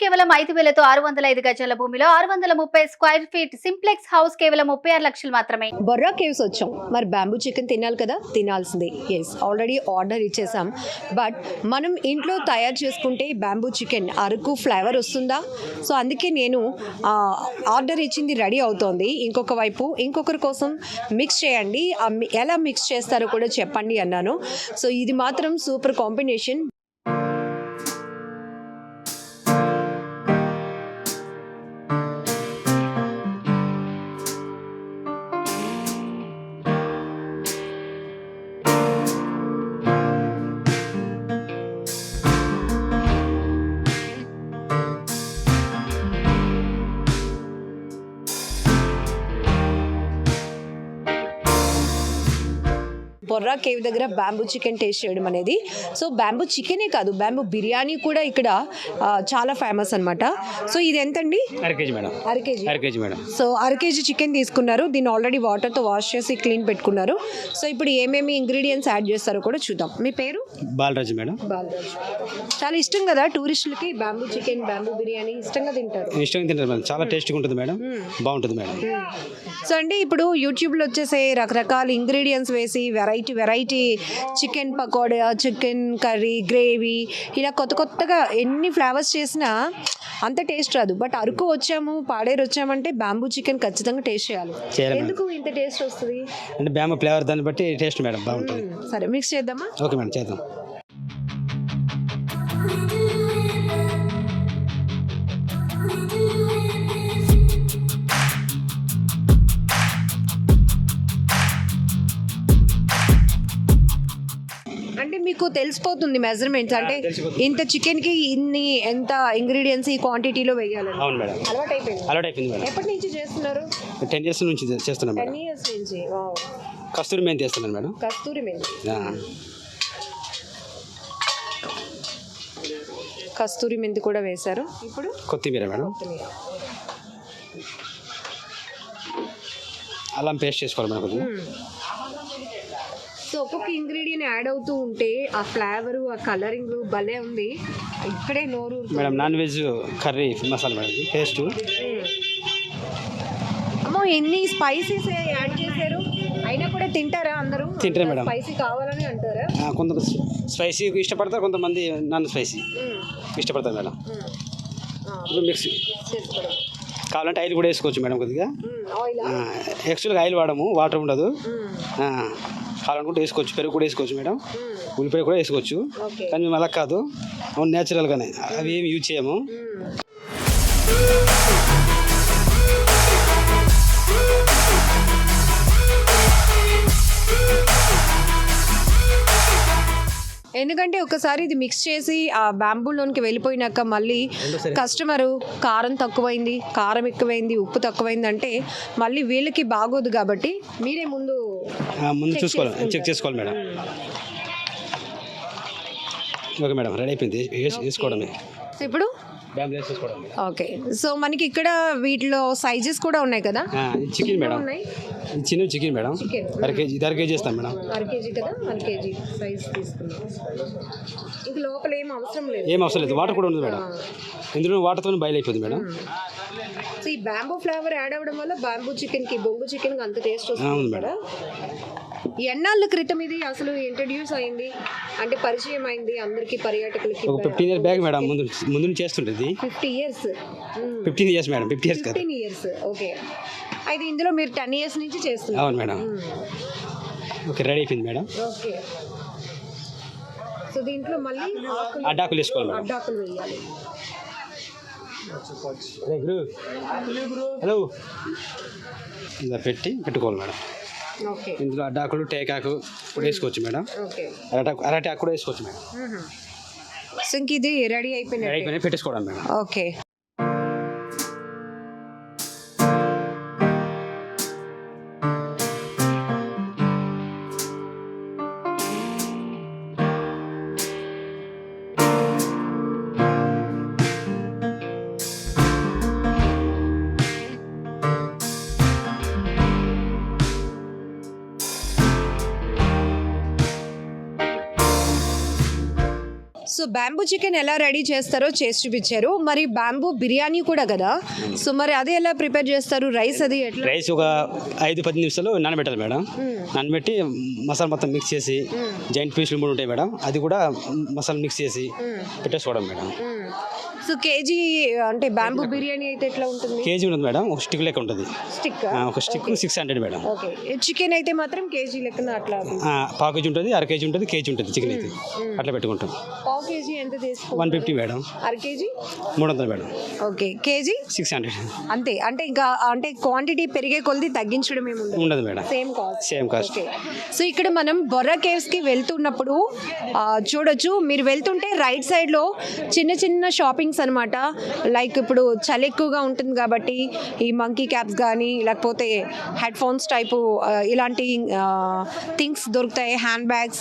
కేవలం ఐదు వేలతో ఆరు వందల ఐదు గజాల భూమిలో ఆరు వందల ముప్పై స్క్వేర్ ఫీట్ సింప్లెక్స్ హౌస్ కేవలం ముప్పై ఆరు లక్షలు మాత్రమే. బొర్రా కేవ్స్ వచ్చాం. మరి బ్యాంబూ చికెన్ తినాలి కదా? తినాల్సిందే. ఎస్ ఆల్రెడీ ఆర్డర్ ఇచ్చేసాం. బట్ మనం ఇంట్లో తయారు చేసుకుంటే బ్యాంబూ చికెన్ అరకు ఫ్లేవర్ వస్తుందా? సో అందుకే నేను ఆర్డర్ ఇచ్చింది రెడీ అవుతోంది. ఇంకొక వైపు ఇంకొకరి కోసం మిక్స్ చేయండి. ఎలా మిక్స్ చేస్తారో కూడా చెప్పండి అన్నాను. సో ఇది మాత్రం సూపర్ కాంబినేషన్ బొర్రా కేవ్ దగ్గర బ్యాంబూ చికెన్ టేస్ట్ చేయడం అనేది. సో బ్యాంబూ చికెనే కాదు బ్యాంబూ బిర్యానీ కూడా ఇక్కడ చాలా ఫేమస్ అన్నమాట. సో ఇది ఎంతండి? అర కేజీ మేడం. అర కేజీ. అర కేజీ మేడం. సో అర కేజీ చికెన్ తీసుకున్నారు. దీన్ని ఆల్రెడీ వాటర్తో వాష్ చేసి క్లీన్ పెట్టుకున్నారు. సో ఇప్పుడు ఏమేమి ఇంగ్రీడియంట్స్ యాడ్ చేస్తారో కూడా చూద్దాం. మీ పేరు? బాలరాజు మేడం. బాలరాజ్. చాలా ఇష్టం కదా టూరిస్టులకి బ్యాంబూ చికెన్ బ్యాంబూ బిర్యానీ ఇష్టంగా తింటారు. ఇష్టంగా తింటారు మేడం. చాలా టేస్ట్గా ఉంటుంది మేడం. బాగుంటుంది మేడం. సో అండి ఇప్పుడు యూట్యూబ్లో వచ్చేసే రకరకాల ఇంగ్రీడియంట్స్ వేసి variety variety chicken pakoda chicken curry gravy ఇలా కొత్త కొత్తగా ఎన్ని ఫ్లేవర్స్ చేసినా అంత టేస్ట్ రాదు. బట్ అరకు వచ్చాము పాడేరు వచ్చామంటే బ్యాంబూ చికెన్ ఖచ్చితంగా టేస్ట్ చేయాలి. ఎందుకు ఇంత టేస్ట్ వస్తుంది? అంటే బ్యామ ఫ్లేవర్ దాన్ని బట్టి టేస్ట్ మేడం బాగుంటుంది. సరే మిక్స్ చేద్దామా? ఓకే మేడం చేద్దాం. అంటే మీకు తెలిసిపోతుంది మెజర్మెంట్స్ అంటే. ఇంత చికెన్కి ఇన్ని ఎంత ఇంగ్రీడియంట్స్ ఈ క్వాంటిటీలో వేయాలని. అవును మేడం. అలవాటు అయిపోయింది అలవాటు అయిపోయింది మేడం. ఎప్పటి నుంచి చేస్తున్నారు? టెన్ ఇయర్స్ నుంచి చేస్తున్నాం టెన్ మేడం ఇయర్స్ నుంచి వావ్. కస్తూరి మేము చేస్తున్నాను మేడం. కస్తూరి మెంతి ఆ, కస్తూరి మెంతి కూడా వేశారు. ఇప్పుడు? కొత్తిమీర మేడం. అల్లం పేస్ట్ చేసుకోవాలి మేడం కొద్దిగా. ఒక్కొక్క ఇంగ్రీడియంట్ యాడ్ అవుతూ ఉంటే ఆ ఫ్లేవర్ ఆ కలరింగ్ భలే ఉంది. ఇక్కడే నోరు. Madam non veg curry masala madam paste అమ్మో ఎన్ని స్పైసీస్ యాడ్ చేశారు? అయినా కూడా తింటారా అందరూ? తింటారు మేడం. స్పైసీ కావాలని అంటారా? కొంత స్పైసీ ఇష్టపడతారు కొంతమంది నాన్ స్పైసీ. ఇష్టపడతారు మేడం. మిక్స్ కావాలంటే ఆయిల్ కూడా వేసుకోవచ్చు మేడం కొద్దిగా. యాక్చువల్గా ఆయిల్? వాడము వాటర్ ఉండదు. కావాలనుకుంటే వేసుకోవచ్చు. పెరుగు కూడా వేసుకోవచ్చు మేడం. ఉల్లిపాయ కూడా వేసుకోవచ్చు. కానీ మేము అలా కాదు. అవును న్యాచురల్గానే అవి ఏమి యూజ్ చేయము. ఎందుకంటే ఒకసారి ఇది మిక్స్ చేసి ఆ బ్యాంబూలోనికి వెళ్ళిపోయినాక మళ్ళీ కస్టమరు కారం తక్కువైంది కారం ఎక్కువైంది ఉప్పు తక్కువైంది అంటే మళ్ళీ వీళ్ళకి బాగోదు కాబట్టి మీరే ముందు ముందు చూసుకోవాలి. చెక్ చేసుకోవాలి మేడం. Okay madam. రెడీ అయిపోయింది. వేసి- వేసుకోవడమే. ఇప్పుడు? ఓకే సో మనకి ఇక్కడ వీటిలో సైజెస్ కూడా ఉన్నాయి కదా? Chicken madam. చిన్న చికెన్ మేడం. అర కేజీ ఇది అర కేజీ చేస్తాం మేడం. అర కేజీ కదా వన్ కేజీ సైజ్ తీసుకున్నాం ఇంక లోపల ఏం అవసరం లేదు. ఏం అవసరం లేదు వాటర్ కూడా ఉంది మేడం. ఇందులో వాటర్తో బాయిల్ అయిపోతుంది మేడం. సో ఈ బ్యాంబూ ఫ్లేవర్ యాడ్ అవ్వడం వల్ల బ్యాంబూ చికెన్కి బొంగు చికెన్కి అంత టేస్ట్ వస్తుంది మేడం. ఎన్నాళ్ళ క్రితం ఇది? అసలు ఇంట్రడ్యూస్ అయింది? అంటే పరిచయం అయింది అందరికి పర్యాటకులకి ఒక ఫిఫ్టీన్ ఇయర్స్ బ్యాగ్ మేడం ముందు ముందు నుంచి చేస్తుంటుంది fifty years fifteen years madam fifty years fifteen years okay. అయితే ఇందులో మీరు టెన్ ఇయర్స్ నుంచి చేస్తున్నారు. అవును మేడం. ఓకే రెడీ అయిపోయింది మేడం. ఓకే. సో దీంట్లో మళ్ళీ అడ్డాకులు వేసుకోవాలి అడ్డాకులు వేయాలి. హలో. ఇలా పెట్టి పెట్టుకోవాలి మేడం. ఇందులో అడ్డాకులు టేకాకు కూడా వేసుకోవచ్చు మేడం. అరటాకు అరటాకు కూడా వేసుకోవచ్చు మేడం. సో ఇంక ఇది రెడీ అయిపోయినట్టు? అయిపోయినాయి పెట్టేసుకోవడం madam. Okay. So bamboo chicken ఎలా రెడీ చేస్తారో చేసి చూపించారు. మరి బ్యాంబూ బిర్యానీ కూడా కదా. సో మరి అది ఎలా ప్రిపేర్ చేస్తారు? రైస్ అది రైస్ ఒక ఐదు పది నిమిషాలు నానబెట్టాలి మేడం. నానబెట్టి మసాలా మొత్తం మిక్స్ చేసి జాయింట్ పీసులు మూడు ఉంటాయి మేడం. అది కూడా మసాలా మిక్స్ చేసి పెట్టేసుకోవడం మేడం. సో కేజీ అంటే బ్యాంబూ బిర్యానీ అయితే ఎట్లా ఉంటుంది? కేజీ ఉంటుంది మేడం ఒక స్టిక్ లెక్క ఉంటుంది. స్టిక్? ఒక stick six hundred madam. Okay. Chicken అయితే మాత్రం కేజీ లెక్కన అట్లా పావు కేజీ ఉంటుంది అర కేజీ ఉంటుంది కేజీ ఉంటుంది చికెన్ అయితే. అట్లా పెట్టుకుంటాం. పావు కేజీ ఎంత తీసుకో వన్ ఫిఫ్టీ మేడం. అర కేజీ? మూడు వందలు madam. Okay. KG? Six hundred అంతే. అంటే ఇంకా అంటే క్వాంటిటీ పెరిగే కొలది తగ్గించడం ఏమి ఉండదు. Madam. Same cost same cost so ఇక్కడ మనం బొర్రా కేవ్స్కి వెళ్తున్నప్పుడు చూడొచ్చు. మీరు వెళ్తుంటే రైట్ సైడ్లో చిన్న చిన్న షాపింగ్స్ అనమాట లైక్ ఇప్పుడు చలి ఎక్కువగా ఉంటుంది కాబట్టి ఈ మంకీ క్యాప్స్ కానీ లేకపోతే హెడ్ ఫోన్స్ టైపు ఇలాంటి థింగ్స్ దొరుకుతాయి. Handbags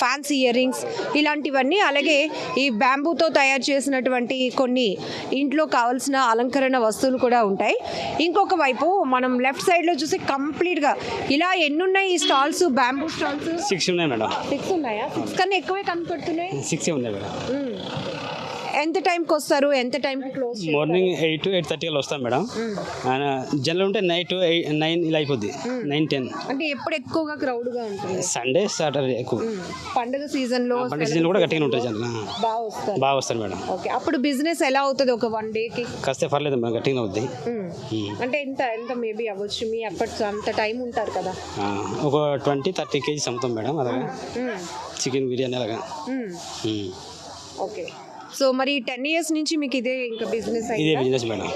fancy earrings ఇలాంటివన్నీ. అలాగే ఈ బ్యాంబూతో తయారు చేసినటువంటి కొన్ని ఇంట్లో కావాల్సిన అలంకరణ వస్తువులు కూడా ఉంటాయి. ఇంకొక వైపు మనం లెఫ్ట్ సైడ్లో చూసి కంప్లీట్గా ఇలా ఎన్ని ఉన్నాయి ఈ స్టాల్స్ బ్యాంబూ స్టాల్స్ సిక్స్ ఉన్నాయి మేడం. సిక్స్ ఉన్నాయా? సిక్స్ కన్నా ఎక్కువే కనపడుతున్నాయి? సిక్స్ ఉన్నాయి మేడం. ఎంత టైంకి వస్తారు? ఎంత టైంకి close morning eight eight thirty కల్లా వస్తాం మేడం. జనరల్ ఉంటే నైట్ నైన్ ఇలా అయిపోద్ది. నైన్ టెన్ అంటే ఎప్పుడు ఎక్కువగా క్రౌడ్గా ఉంటుంది? సండే సాటర్డే ఎక్కువ. పండుగ సీజన్లో పండుగ సీజన్ కూడా గట్టిగా ఉంటుంది జనరల్ బాగా వస్తారు. బాగా వస్తారు మేడం. ఓకే అప్పుడు బిజినెస్ ఎలా అవుతుంది ఒక వన్ డేకి కాస్తే పర్లేదు మేడం గట్టిగా అవుద్ది. అంటే ఎంత ఎంత మేబీ అవ్వచ్చు? మీ ఎఫర్ట్స్ అంత టైం ఉంటారు కదా? ఒక ట్వంటీ థర్టీ కేజీస్ అమ్ముతాం మేడం అలాగా. చికెన్ బిర్యానీ అలాగా. ఓకే సో మరి టెన్ ఇయర్స్ నుంచి మీకు ఇదే ఇంకా బిజినెస్ ఇదే business madam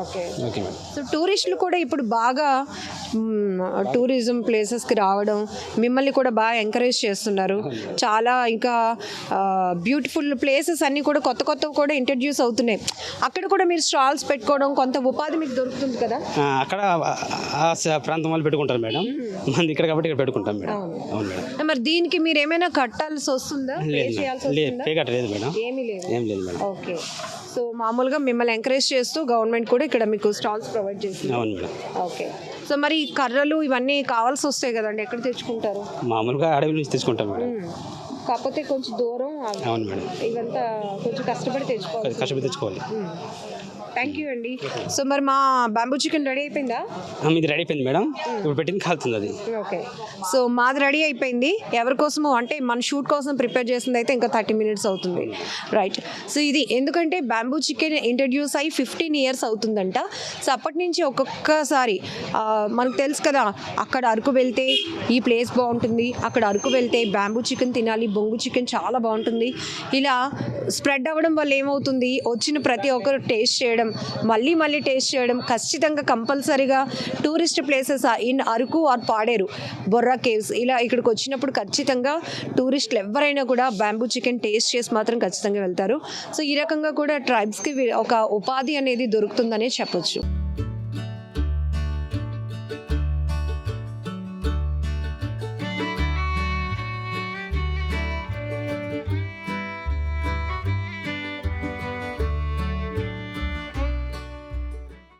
okay okay madam so టూరిస్టులు కూడా ఇప్పుడు బాగా టూరిజం ప్లేసెస్కి రావడం మిమ్మల్ని కూడా బాగా ఎంకరేజ్ చేస్తున్నారు. చాలా ఇంకా బ్యూటిఫుల్ ప్లేసెస్ అన్నీ కూడా కొత్త కొత్తవి కూడా ఇంట్రడ్యూస్ అవుతున్నాయి. అక్కడ కూడా మీరు స్టాల్స్ పెట్టుకోవడం కొంత ఉపాధి మీకు దొరుకుతుంది కదా? అక్కడ ఆ- ప్రాంతం వాళ్ళు పెట్టుకుంటారు మేడం. మంది ఇక్కడ కాబట్టి ఇక్కడ పెట్టుకుంటాం మేడం. అవును. మేడం. మరి దీనికి మీరు ఏమైనా కట్టాల్సి వస్తుందా? లేదు పే కట్టలేదు మేడం. ఏమీ లేదు. ఏం లేదు మేడం. ఓకే సో మామూలుగా మిమ్మల్ని ఎంకరేజ్ చేస్తూ గవర్నమెంట్ కూడా ఇక్కడ మీకు స్టాల్స్ ప్రొవైడ్ చేస్తుంది. అవును మేడం. ఓకే సో మరి ఈ కర్రలు ఇవన్నీ కావాల్సి వస్తాయి కదండి ఎక్కడ తెచ్చుకుంటారు? మామూలుగా అడవి నుంచి తీసుకుంటాం మేడం. కాకపోతే కొంచెం దూరం. అవును మేడం. ఇవంతా కొంచెం కష్టపడి తెచ్చుకోవాలి. కష్టపడి తెచ్చుకోవాలి. థ్యాంక్ యూ అండి సో మరి మా బాంబూ చికెన్ రెడీ అయిపోయిందా? మీది రెడీ అయిపోయింది మేడం. ఇప్పుడు పెట్టింది కాలుతుంది అది. ఓకే సో మాది రెడీ అయిపోయింది. ఎవరి కోసమో అంటే మన షూట్ కోసం ప్రిపేర్ చేసింది అయితే ఇంకా థర్టీ మినిట్స్ అవుతుంది. రైట్ సో ఇది ఎందుకంటే బ్యాంబూ చికెన్ ఇంట్రడ్యూస్ అయ్యి ఫిఫ్టీన్ ఇయర్స్ అవుతుందంట. సో అప్పటి నుంచి ఒక్కొక్కసారి మనకు తెలుసు కదా అక్కడ అరకు వెళ్తే ఈ ప్లేస్ బాగుంటుంది. అక్కడ అరకు వెళ్తే బ్యాంబూ చికెన్ తినాలి బొంగు చికెన్ చాలా బాగుంటుంది. ఇలా స్ప్రెడ్ అవ్వడం వల్ల ఏమవుతుంది? వచ్చిన ప్రతి ఒక్కరు టేస్ట్ చేయడం మళ్ళీ మళ్ళీ టేస్ట్ చేయడం ఖచ్చితంగా కంపల్సరీగా tourist places in Araku or Paderu Borra caves. ఇలా ఇక్కడికి వచ్చినప్పుడు ఖచ్చితంగా టూరిస్టులు ఎవరైనా కూడా బ్యాంబూ చికెన్ టేస్ట్ చేసి మాత్రం ఖచ్చితంగా వెళ్తారు. సో ఈ రకంగా కూడా ట్రైబ్స్కి ఒక ఉపాధి అనేది దొరుకుతుందనే చెప్పొచ్చు.